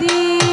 দিন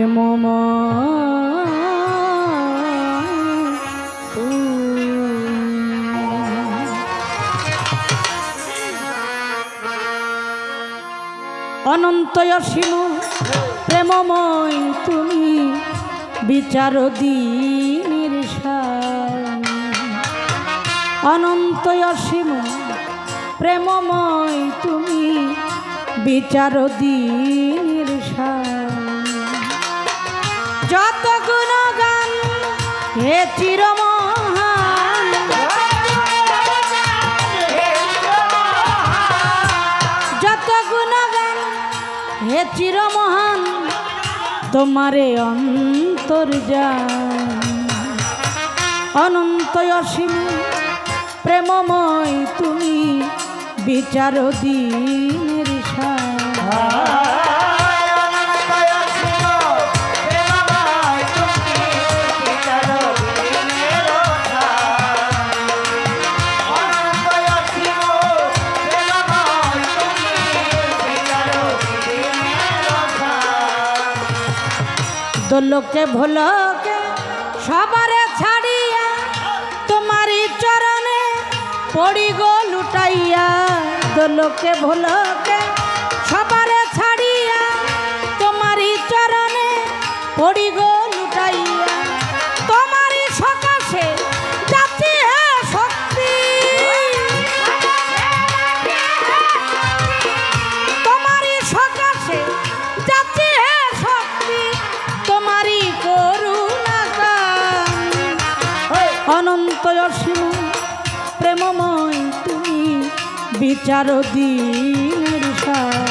প্রেমময় অনন্ত অসীম প্রেমময় তুমি বিচার দিনের অনন্ত অসীম প্রেমময় তুমি বিচার দিনের যত গুণগান, হে চিরমহান। যত গুণগান, হে চিরমহান, তোমারে অন্তর অনন্ত অসীম প্রেমময় তুমি বিচার দিনের স্বামী দোলকে ভোলকে সবারে ছাড়িয়া তোমারি চরণে পড়ি গো লুটাইয়া। দোলকে ভোলকে সবারে ছাড়িয়া তোমারি চরণে পড়ি গো অনন্ত অসীম প্রেমময় তুমি বিচার সার।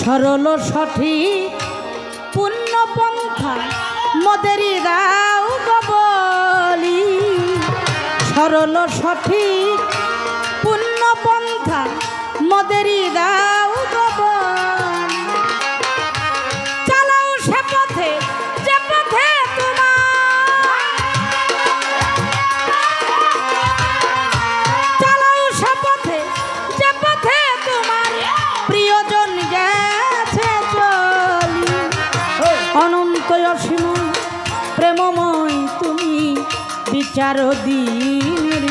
সরল সঠিক পুণ্য পন্থা মদেরি দাও সরল সঠিক বিচার দিনের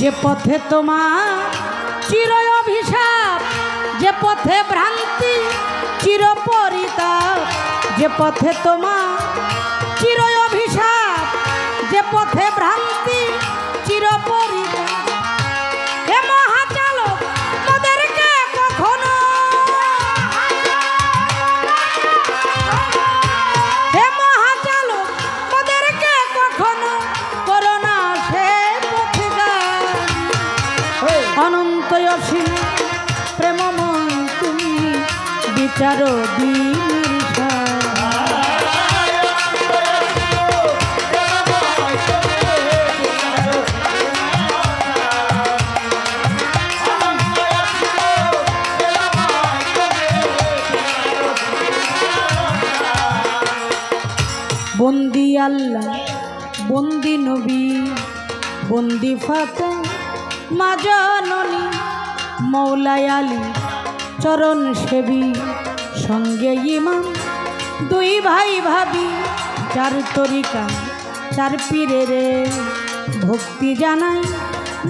যে পথে তোমার চির অভিশাপ, যে পথে ভ্রান্তি চির পরিতাপ, যে পথে তোমার চির বিচার দিনের বন্দি আল্লাহ বন্দি নবী বন্দি ফাতে মা জননী চরণ সেবী। সঙ্গে ইমাম, দুই ভাই ভাবি চার তরিকা চার পীরে রে। ভক্তি জানাই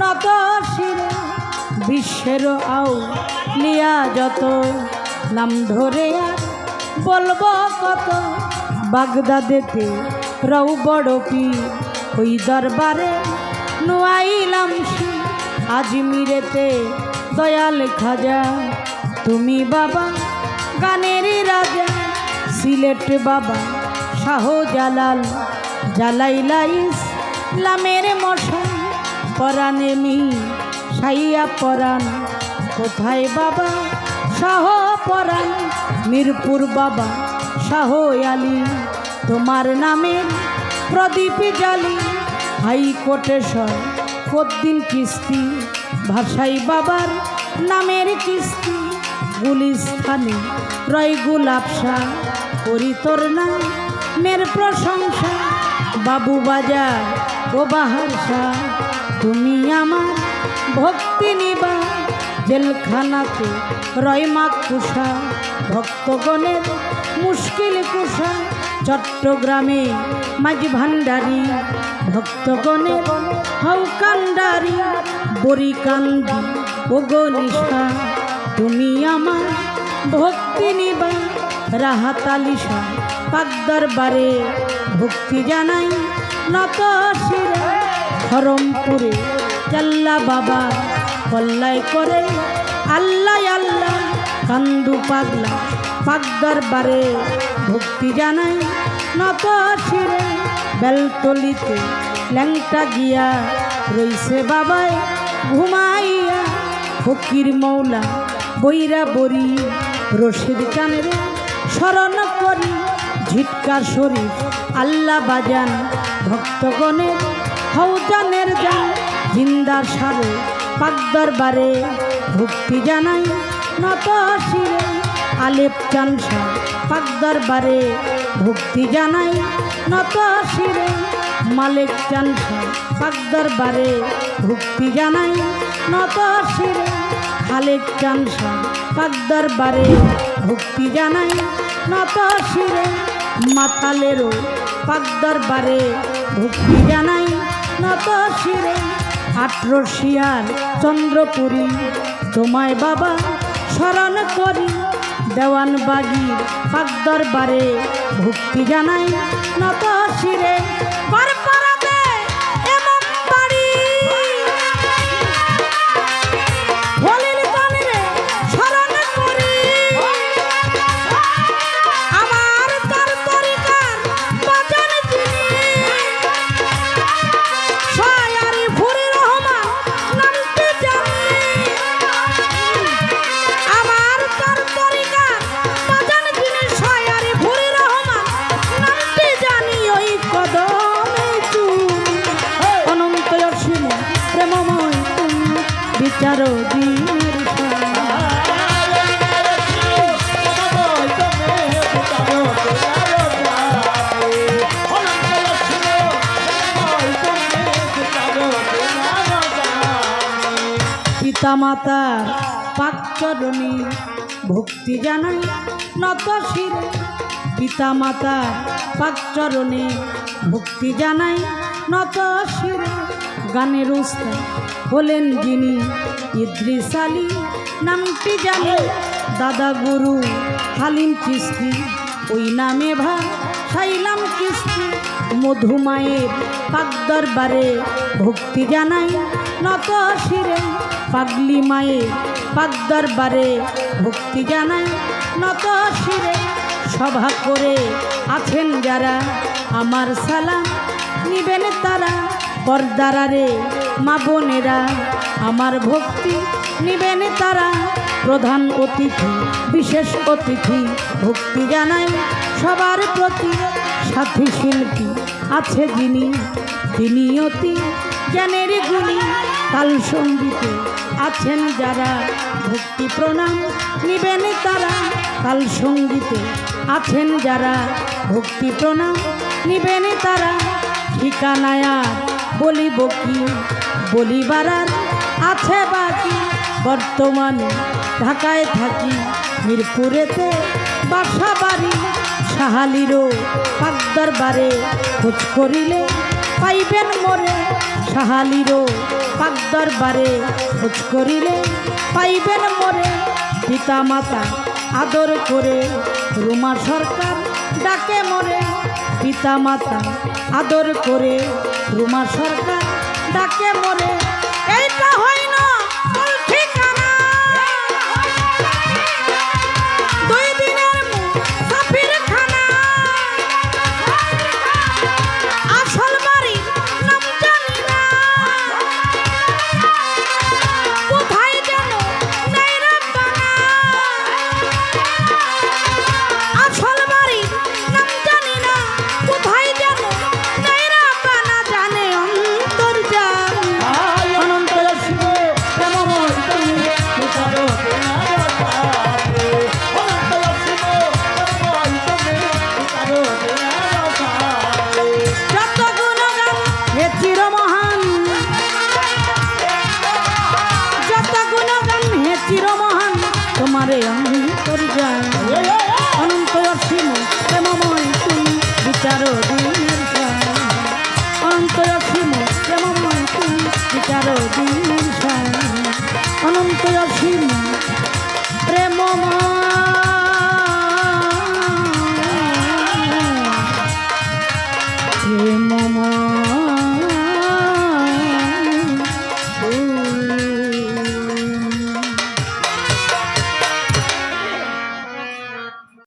নত শিরে বিশ্বের আও লিয়া যত। নাম ধরে আর বলব কত, বাগদাদেতে রৌ বড় পীর। ওই দরবারে নোয়াইলাম শি আজমিরেতে দয়াল খাজা। তুমি বাবা গানেরই রাজা, সিলেট বাবা শাহ জালাল জালাইলাইস লামের মশাই, পরাণে মি সাইয়া পরাণ। কোথায় বাবা শাহ পরাণ? মিরপুর বাবা শাহ আলী। তোমার নামের প্রদীপ জালি, হাইকোর্টেশ্বর কদ্দিন কিস্তি? ভাষাই বাবার নামের কিস্তি। গুলিস্থানে রয় গুলাপসা করি তোর নাম, মের প্রশংসা বাবু বাজা ও বাহার শাহ। তুমি আমার ভক্তি নিবা, জেলখানাতে রয় মা কুষা ভক্তগণের মুশকিল কুষা চট্টগ্রামে মাঝ ভান্ডারি ভক্তগণের হৌকান্ডারি বরিকান্দি ও গনিষা তুমি আমার ভক্তি নিবা রাহাতালিশা পাক দরবারে। ভক্তি জানাই নত শিরে হরমপুরে চাল্লা বাবা কল্লাই করে। আল্লাহ আল্লাহ, কান্দু পাগলা পাক দরবারে। ভক্তি জানাই নত শিরে বেলতলিতে ল্যাংটা গিয়া রইছে বাবাই ঘুমাইয়া, ফকির মৌলা বৈরা বরি রশিদ চানের স্মরণ করি ঝিটকার শরীফ, আল্লাহ বাজান, ভক্তগণের হৌজানের যান জিন্দার সারে পাকদার বারে ভক্তি জানাই, নত শিরে আলেপ চানসা পাকদার বারে ভক্তি জানাই, নত শিরে মালেক চানসা পাকদার বারে ভক্তি জানাই, নত শিরে খালেক চানসা পাকদার বারে ভক্তি জানাই নত শিরে মাতালেরও। পাকদার বারে ভক্তি জানাই নত শিরে আট্রসিয়ার চন্দ্রপুরী, তোমায় বাবা স্মরণ করি। দেওয়ানবাগির পাকদার বারে ভক্তি জানাই নত শিরে এমন পিতা মাতার পাকচরণে, ভক্তি জানাই নত শিরে পিতা পাকচরণে, ভক্তি জানাই নত শিরে গানের উস্তাদ হলেন যিনি ইদ্রিস আলী, নামটি দাদা গুরু হালিম চিস্তি ওই নামে ভা সাইলাম কিস্তি মধুমায়ের পাক দরবারে ভক্তি জানাই। নত শিরে পাগলি মায়ের পাক ভক্তি জানাই। নত শিরে সভা করে আছেন যারা। আমার সালাম নিবেন তারা। পর্দারারে মা বোনেরা, আমার ভক্তি নিবেন তারা। প্রধান অতিথি, বিশেষ অতিথি, ভক্তি জানাই সবার প্রতি। সাথী শিল্পী আছে যিনি তিনি অতি জ্ঞানের গুণী। তাল সঙ্গীতে আছেন যারা, ভক্তি প্রণাম নিবেন তারা। তাল সঙ্গীতে আছেন যারা, ভক্তি প্রণাম নিবেন তারা। ঠিকানায় বলিব কি? বলিবার আছে বাকি। বর্তমানে ঢাকায় থাকি, মিরপুরেতে বাসা বাড়ি, সাহালিরও পাকদরবারে খোঁজ করিলে পাইবেন মোরে। সাহালিরও পাকদরবারে খোঁজ করিলে পাইবেন মোরে। পিতা মাতা আদর করে রুমা সরকার ডাকে মরে। পিতা মাতা আদর করে রুমা সরকার ডাকে মরে কারও দিন অনন্ত অসীম প্রেমময় Him